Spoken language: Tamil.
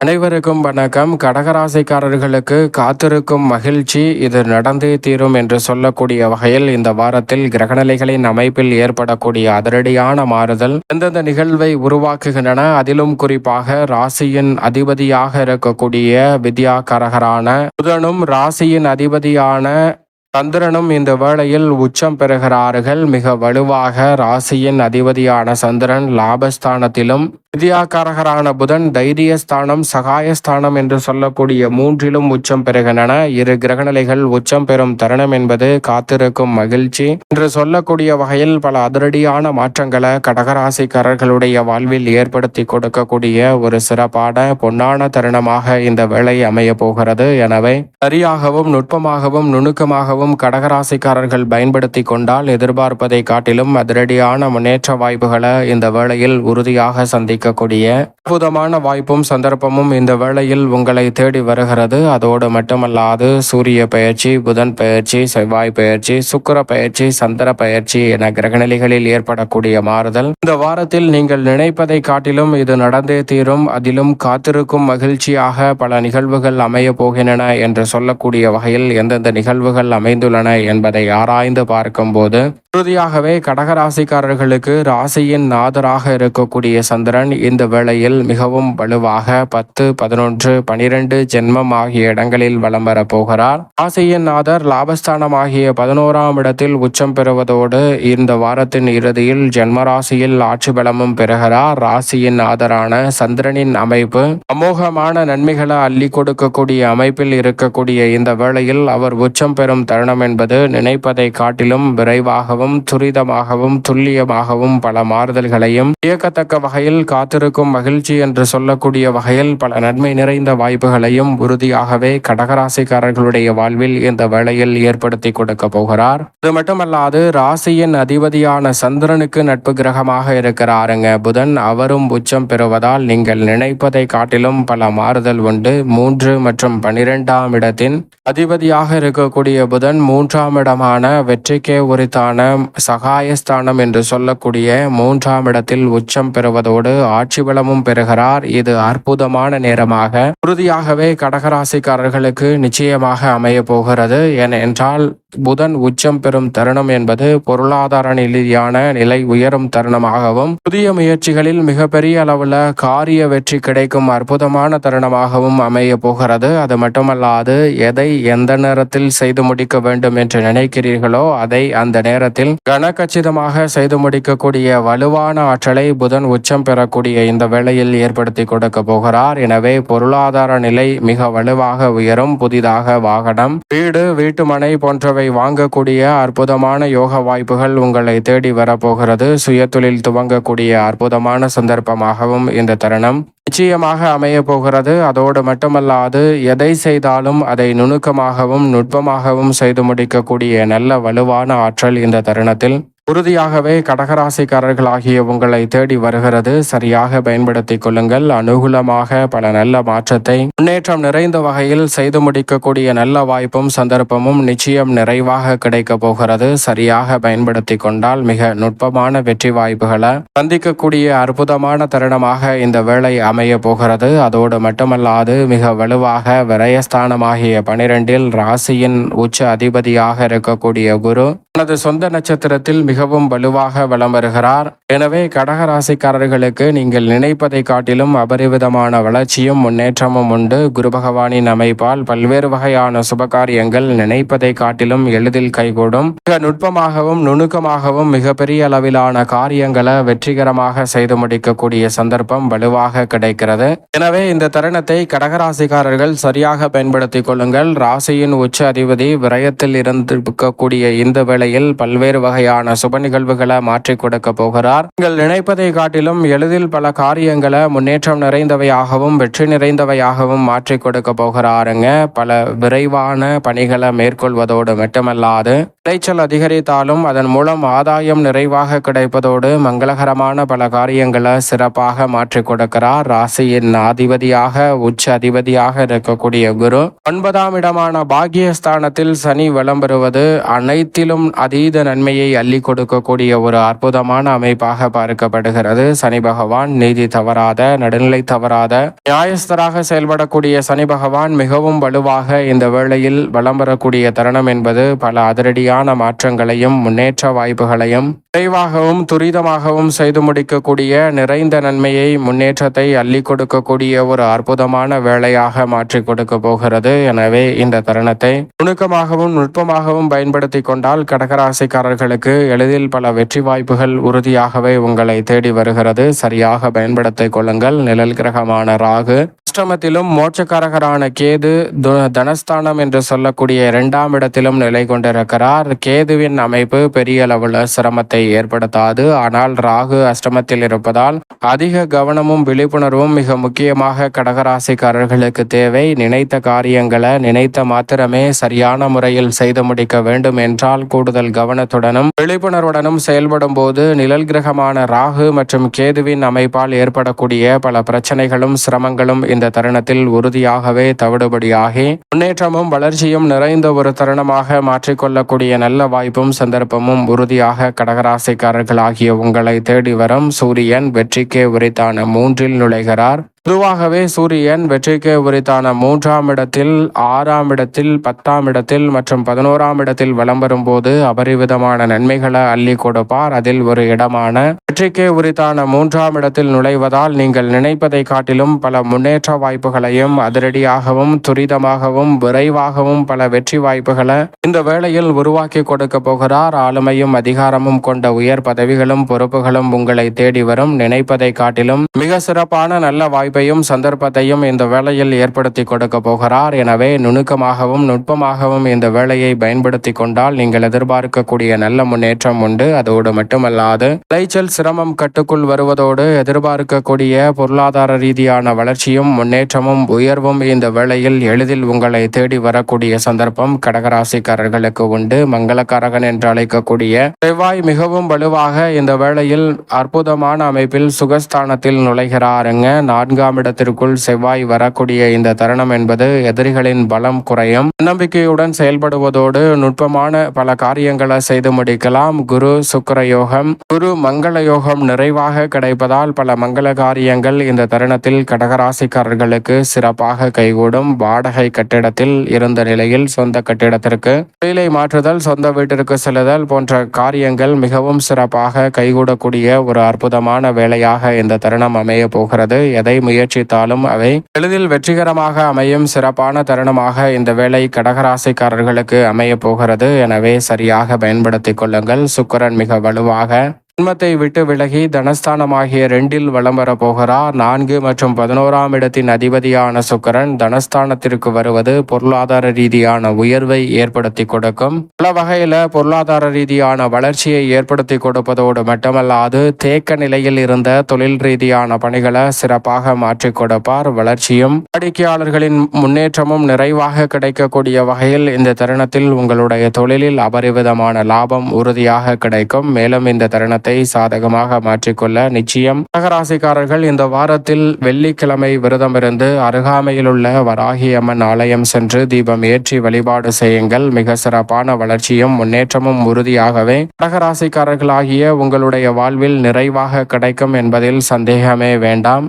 அனைவருக்கும் வணக்கம். கடகராசிக்காரர்களுக்கு காத்திருக்கும் மகிழ்ச்சி இது நடந்தே தீரும் என்று சொல்லக்கூடிய வகையில் இந்த வாரத்தில் கிரகநிலைகளின் அமைப்பில் ஏற்படக்கூடிய அதிரடியான மாறுதல் எந்தெந்த நிகழ்வை உருவாக்குகின்றன அதிலும் குறிப்பாக ராசியின் அதிபதியாக இருக்கக்கூடிய வித்யாகரகரான புதனும் ராசியின் அதிபதியான சந்திரனும் இந்த வேளையில் உச்சம் பெறுகிறார்கள். மிக வலுவாக ராசியின் அதிபதியான சந்திரன் லாபஸ்தானத்திலும் நிதியாக்காரகரான புதன் தைரியஸ்தானம் சகாயஸ்தானம் என்று சொல்லக்கூடிய மூன்றிலும் உச்சம் பெறுகின்றன. இரு கிரகநிலைகள் உச்சம் பெறும் தருணம் என்பது காத்திருக்கும் மகிழ்ச்சி. என்று சொல்லக்கூடிய வகையில் பல அதிரடியான மாற்றங்களை கடகராசிக்காரர்களுடைய வாழ்வில் ஏற்படுத்தி கொடுக்கக்கூடிய ஒரு சிறப்பான பொன்னான தருணமாக இந்த வேலை அமைய போகிறது. எனவே சரியாகவும் நுட்பமாகவும் நுணுக்கமாகவும் கடகராசிக்காரர்கள் பயன்படுத்தி கொண்டால் எதிர்பார்ப்பதை காட்டிலும் அதிரடியான முன்னேற்ற வாய்ப்புகளை இந்த வேளையில் உறுதியாக சந்திக்கக்கூடிய அற்புதமான வாய்ப்பும் சந்தர்ப்பமும் இந்த வேளையில் உங்களை தேடி வருகிறது. அதோடு மட்டுமல்லாது சூரிய பயிற்சி புதன் பயிற்சி செவ்வாய் பயிற்சி சுக்கிர பயிற்சி சந்திர பயிற்சி என கிரகநிலைகளில் ஏற்படக்கூடிய மாறுதல். இந்த வாரத்தில் நீங்கள் நினைப்பதை காட்டிலும் இது நடந்தே தீரும். அதிலும் காத்திருக்கும் மகிழ்ச்சியாக பல நிகழ்வுகள் அமைய போகின்றன என்று சொல்லக்கூடிய வகையில் எந்தெந்த நிகழ்வுகள் அமை அமைந்துள்ளன என்பதை ஆராய்ந்து பார்க்கும்போது உறுதியாகவே கடகராசிக்காரர்களுக்கு ராசியின் நாதராக இருக்கக்கூடிய சந்திரன் இந்த வேளையில் மிகவும் வலுவாக பத்து பதினொன்று பனிரெண்டு ஜென்மம் ஆகிய இடங்களில் வலம் வரப் போகிறார். ராசியின் நாதர் லாபஸ்தானம் ஆகிய பதினோராம் இடத்தில் உச்சம் பெறுவதோடு இந்த வாரத்தின் இறுதியில் ஜென்மராசியில் ஆட்சி பலமும் பெறுகிறார். ராசியின் நாதரான சந்திரனின் அமைப்பு அமோகமான நன்மைகளை அள்ளி கொடுக்கக்கூடிய அமைப்பில் இருக்கக்கூடிய இந்த வேளையில் அவர் உச்சம் பெறும் தருணம் என்பது நினைப்பதை காட்டிலும் விரைவாக துரிதமாகவும் துல்லியமாகவும் பல மாறுதல்களையும் இயக்கத்தக்க வகையில் காத்திருக்கும் மகிழ்ச்சி என்று சொல்லக்கூடிய வகையில் பல நன்மை நிறைந்த வாய்ப்புகளையும் உறுதியாகவே கடகராசிக்காரர்களுடைய வாழ்வில் இந்த வேளையில் ஏற்படுத்தி கொடுக்க போகிறார். இது மட்டுமல்லாது ராசியின் அதிபதியான சந்திரனுக்கு நட்பு கிரகமாக இருக்கிறாருங்க. புதன் அவரும் உச்சம் பெறுவதால் நீங்கள் நினைப்பதை காட்டிலும் பல மாறுதல் உண்டு. மூன்று மற்றும் பனிரெண்டாம் இடத்தின் அதிபதியாக இருக்கக்கூடிய புதன் மூன்றாம் இடமான வெற்றிக்கே உரித்தான சகாயஸ்தானம் என்று சொல்லக்கூடிய மூன்றாம் இடத்தில் உச்சம் பெறுவதோடு ஆட்சி பலமும் பெறுகிறார். இது அற்புதமான நேரமாக. உறுதியாகவே கடகராசிக்காரர்களுக்கு நிச்சயமாக அமைய போகிறது. ஏனென்றால் புதன் உச்சம் பெறும் தருணம் என்பது பொருளாதார நிலையான நிலை உயரும் தருணமாகவும் புதிய முயற்சிகளில் மிகப்பெரிய அளவில் காரிய வெற்றி கிடைக்கும் அற்புதமான தருணமாகவும் அமைய போகிறது. அது மட்டுமல்லாது எதை எந்த நேரத்தில் செய்து முடிக்க வேண்டும் என்று நினைக்கிறீர்களோ அதை அந்த நேரத்தில் கனகச்சிதமாக செய்து முடிக்கக்கூடிய வலுவான ஆற்றலை புதன் உச்சம் பெறக்கூடிய இந்த வேளையில் ஏற்படுத்தி கொடுக்க போகிறார். எனவே பொருளாதார நிலை மிக வலுவாக உயரும். புதிதாக வாகனம் வீடு வீட்டுமனை போன்றவை வாங்கக்கூடிய அற்புதமான யோக வாய்ப்புகள் உங்களை தேடி வரப்போகிறது சுயதொழில் துவங்கக்கூடிய அற்புதமான சந்தர்ப்பமாகவும் இந்த தருணம் நிச்சயமாக அமைய போகிறது அதோடு மட்டுமல்லாது எதை செய்தாலும் அதை நுணுக்கமாகவும் நுட்பமாகவும் செய்து முடிக்கக்கூடிய நல்ல வலுவான ஆற்றல் இந்த தருணத்தில் உறுதியாகவே கடகராசிக்காரர்களாகிய உங்களை தேடி வருகிறது. சரியாக பயன்படுத்திக் கொள்ளுங்கள். அனுகூலமாக பல நல்ல மாற்றத்தை முன்னேற்றம் நிறைந்த வகையில் செய்து முடிக்கக்கூடிய நல்ல வாய்ப்பும் சந்தர்ப்பமும் நிச்சயம் நிறைவாக கிடைக்க போகிறது. சரியாக பயன்படுத்தி கொண்டால் மிக நுட்பமான வெற்றி வாய்ப்புகளை சந்திக்கக்கூடிய அற்புதமான தருணமாக இந்த வேலை அமைய போகிறது. அதோடு மட்டுமல்லாது மிக வலுவாக விரயஸ்தானமாகிய பனிரெண்டில் ராசியின் உச்ச அதிபதியாக இருக்கக்கூடிய குரு தனது சொந்த நட்சத்திரத்தில் மிகவும் வலுவாக வலம் வருகிறார். எனவே கடகராசிக்காரர்களுக்கு நீங்கள் நினைப்பதை காட்டிலும் அபரிவிதமான வளர்ச்சியும் முன்னேற்றமும் உண்டு. குரு பகவானின் அமைப்பால் பல்வேறு வகையான சுபகாரியங்கள் நினைப்பதை காட்டிலும் எளிதில் கைகூடும். மிக நுட்பமாகவும் நுணுக்கமாகவும் மிகப்பெரிய அளவிலான காரியங்களை வெற்றிகரமாக செய்து முடிக்கக்கூடிய சந்தர்ப்பம் வலுவாக கிடைக்கிறது. எனவே இந்த தருணத்தை கடகராசிக்காரர்கள் சரியாக பயன்படுத்திக் கொள்ளுங்கள். ராசியின் உச்ச அதிபதி விரயத்தில் இருந்திருக்கக்கூடிய இந்த வேளையில் பல்வேறு வகையான சுப நிகழ்வுகளை மாற்றிக் கொடுக்க போகிறார். நீங்கள் நினைப்பதை காட்டிலும் எளிதில் பல காரியங்களை முன்னேற்றம் நிறைந்தவையாகவும் வெற்றி நிறைந்தவையாகவும் மாற்றிக் கொடுக்க போகிறாருங்க. பல விரைவான பணிகளை மேற்கொள்வதோடு மட்டுமல்லாது விளைச்சல் அதிகரித்தாலும் அதன் மூலம் ஆதாயம் நிறைவாக கிடைப்பதோடு மங்களகரமான பல காரியங்களை சிறப்பாக மாற்றிக் கொடுக்கிறார். ராசியின் அதிபதியாக உச்ச அதிபதியாக இருக்கக்கூடிய குரு ஒன்பதாம் இடமான பாகியஸ்தானத்தில் சனி வலம் பெறுவது அனைத்திலும் அதீத நன்மையை அள்ளி கொடுக்கக்கூடிய ஒரு அற்புதமான அமைப்பாக பார்க்கப்படுகிறது. சனி பகவான் நீதி தவறாத நடுநிலை தவறாத நியாயஸ்தராக செயல்படக்கூடிய சனி பகவான் மிகவும் வலுவாக இந்த வேளையில் வலம் வரக்கூடிய தருணம் என்பது பல அதிரடியான மாற்றங்களையும் முன்னேற்ற வாய்ப்புகளையும் விரைவாகவும் துரிதமாகவும் செய்து முடிக்கக்கூடிய நிறைந்த நன்மையை முன்னேற்றத்தை அள்ளி கொடுக்கக்கூடிய ஒரு அற்புதமான வேலையாக மாற்றி கொடுக்க போகிறது. எனவே இந்த தருணத்தை நுணுக்கமாகவும் நுட்பமாகவும் பயன்படுத்தி கொண்டால் கடகராசிக்காரர்களுக்கு எளிதில் பல வெற்றி வாய்ப்புகள் உறுதியாகவே உங்களை தேடி வருகிறது. சரியாக பயன்படுத்திக் கொள்ளுங்கள். நிழல் கிரகமான ராகு அஷ்டமத்திலும் மோட்சக்காரகரான கேது தனஸ்தானம் என்று சொல்லக்கூடிய இரண்டாம் இடத்திலும் நிலை கொண்டிருக்கிறார். கேதுவின் அமைப்பு பெரிய அளவில் சிரமத்தை ஏற்படுத்தாது. ஆனால் ராகு அஷ்டமத்தில் இருப்பதால் அதிக கவனமும் விழிப்புணர்வும் மிக முக்கியமாக கடகராசிக்காரர்களுக்கு தேவை. நினைத்த காரியங்களை நினைத்த மாத்திரமே சரியான முறையில் செய்து முடிக்க வேண்டும் என்றால் கூடுதல் கவனத்துடனும் விழிப்புணர்வுடனும் செயல்படும் போது நிழல் கிரகமான ராகு மற்றும் கேதுவின் அமைப்பால் ஏற்படக்கூடிய பல பிரச்சனைகளும் சிரமங்களும் இந்த தருணத்தில் உறுதியாகவே தவிடுபடியாகி முன்னேற்றமும் வளர்ச்சியும் நிறைந்த ஒரு தருணமாக மாற்றிக்கொள்ளக்கூடிய நல்ல வாய்ப்பும் சந்தர்ப்பமும் உறுதியாக கடகராசிக்காரர்களாகிய உங்களை தேடி வரும் சூரியன் வெற்றிக்கே உரித்தான மூன்றில் நுழைகிறார். பொதுவாகவே சூரியன் வெற்றிக்கு உரித்தான மூன்றாம் இடத்தில் ஆறாம் இடத்தில் பத்தாம் இடத்தில் மற்றும் பதினோராம் இடத்தில் வலம் வரும்போது அபரிவிதமான நன்மைகளை அள்ளி கொடுப்பார். அதில் ஒரு இடமான வெற்றிக்கு உரித்தான மூன்றாம் இடத்தில் நுழைவதால் நீங்கள் நினைப்பதை காட்டிலும் பல முன்னேற்ற வாய்ப்புகளையும் அதிரடியாகவும் துரிதமாகவும் விரைவாகவும் பல வெற்றி வாய்ப்புகளை இந்த வேளையில் உருவாக்கி கொடுக்க போகிறார். ஆளுமையும் அதிகாரமும் கொண்ட உயர் பதவிகளும் பொறுப்புகளும் உங்களை தேடி வரும். நினைப்பதை காட்டிலும் மிக சிறப்பான நல்ல வாய்ப்பு வாய்ப்பையும் சந்தர்ப்பத்தையும் இந்த வேளையில் ஏற்படுத்தி கொடுக்க போகிறார். எனவே நுணுக்கமாகவும் நுட்பமாகவும் இந்த வேலையை பயன்படுத்தி கொண்டால் நீங்கள் எதிர்பார்க்கக்கூடிய நல்ல முன்னேற்றம் உண்டு. அதோடு மட்டுமல்லாது விளைச்சல் சிரமம் கட்டுக்குள் வருவதோடு எதிர்பார்க்கக்கூடிய பொருளாதார ரீதியான வளர்ச்சியும் முன்னேற்றமும் உயர்வும் இந்த வேளையில் எளிதில் உங்களை தேடி வரக்கூடிய சந்தர்ப்பம் கடகராசிக்காரர்களுக்கு உண்டு. மங்களக்காரகன் என்று அழைக்கக்கூடிய செவ்வாய் மிகவும் வலுவாக இந்த வேளையில் அற்புதமான அமைப்பில் சுகஸ்தானத்தில் நுழைகிறாருங்க. நான்கு நான்காம் இடத்திற்குள் செவ்வாய் வரக்கூடிய இந்த தருணம் என்பது எதிரிகளின் பலம் குறையும். நம்பிக்கையுடன் செயல்படுவதோடு நுட்பமான பல காரியங்களை செய்து முடிக்கலாம். குரு சுக்கிர யோகம் குரு மங்கள யோகம் நிறைவாக கிடைப்பதால் பல மங்கள காரியங்கள் இந்த தருணத்தில் கடகராசிக்காரர்களுக்கு சிறப்பாக கைகூடும். வாடகை கட்டிடத்தில் இருந்த நிலையில் சொந்த கட்டிடத்திற்கு தொழிலை மாற்றுதல் சொந்த வீட்டிற்கு செல்லுதல் போன்ற காரியங்கள் மிகவும் சிறப்பாக கைகூடக்கூடிய ஒரு அற்புதமான வேலையாக இந்த தருணம் அமைய போகிறது. எதை முயற்சித்தாலும் அவை எளிதில் வெற்றிகரமாக அமையும் சிறப்பான தருணமாக இந்த வேலை கடகராசிக்காரர்களுக்கு அமைய போகிறது. எனவே சரியாக பயன்படுத்திக் கொள்ளுங்கள். சுக்கரன் மிக வலுவாக ஜென்மத்தை விட்டு விலகி தனஸ்தானமாகிய ரெண்டில் வலம் வரப்போகிறார் நான்கு மற்றும் பதினோராம் இடத்தின் அதிபதியான சுக்கரன் தனஸ்தானத்திற்கு வருவது பொருளாதார ரீதியான உயர்வை ஏற்படுத்தி கொடுக்கும். பல வகையில பொருளாதார ரீதியான வளர்ச்சியை ஏற்படுத்தி கொடுப்பதோடு மட்டுமல்லாது தேக்க நிலையில் இருந்த தொழில் ரீதியான பணிகளை சிறப்பாக மாற்றிக் கொடுப்பார். வளர்ச்சியும் வாடிக்கையாளர்களின் முன்னேற்றமும் நிறைவாக கிடைக்கக்கூடிய வகையில் இந்த தருணத்தில் உங்களுடைய தொழிலில் அபரிவிதமான லாபம் உறுதியாக கிடைக்கும். மேலும் இந்த தருணத்தை சாதகமாக மாற்றிக்கொள்ள நிச்சயம். கடகராசிக்காரர்கள் இந்த வாரத்தில் வெள்ளிக்கிழமை விரதம் இருந்து அருகாமையில் உள்ள வராகி அம்மன் ஆலயம் சென்று தீபம் ஏற்றி வழிபாடு செய்யுங்கள். மிக சிறப்பான வளர்ச்சியும் முன்னேற்றமும் உறுதியாகவே. கடகராசிக்காரர்களாகிய உங்களுடைய வாழ்வில் நிறைவாக கிடைக்கும் என்பதில் சந்தேகமே வேண்டாம்.